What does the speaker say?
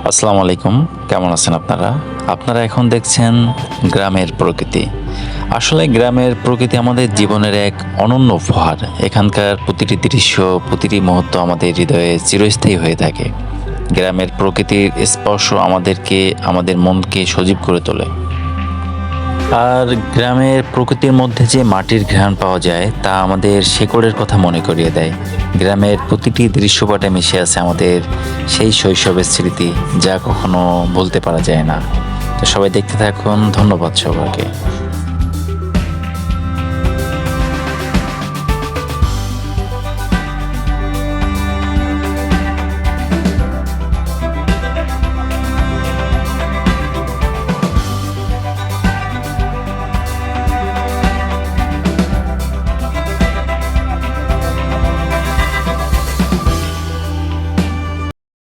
আসসালামু আলাইকুম, কেমন আছেন আপনারা? আপনারা এখন দেখছেন গ্রামের প্রকৃতি। আসলে গ্রামের প্রকৃতি আমাদের জীবনের এক অনন্য উপহার। এখানকার প্রতিটি দৃশ্য, প্রতিটি মুহূর্ত আমাদের হৃদয়ে চিরস্থায়ী হয়ে থাকে। গ্রামের প্রকৃতির স্পর্শ আমাদেরকে, আমাদের মনকে সজীব করে তোলে। আর গ্রামের প্রকৃতির মধ্যে যে মাটির ঘ্রাণ পাওয়া যায়, তা আমাদের শেকড়ের কথা মনে করিয়ে দেয়। গ্রামের প্রতিটি দৃশ্যপটে মিশে আছে আমাদের সেই শৈশবের স্মৃতি, যা কখনো বলতে পারা যায় না। তো সবাই দেখতে থাকুন, ধন্যবাদ সবাইকে।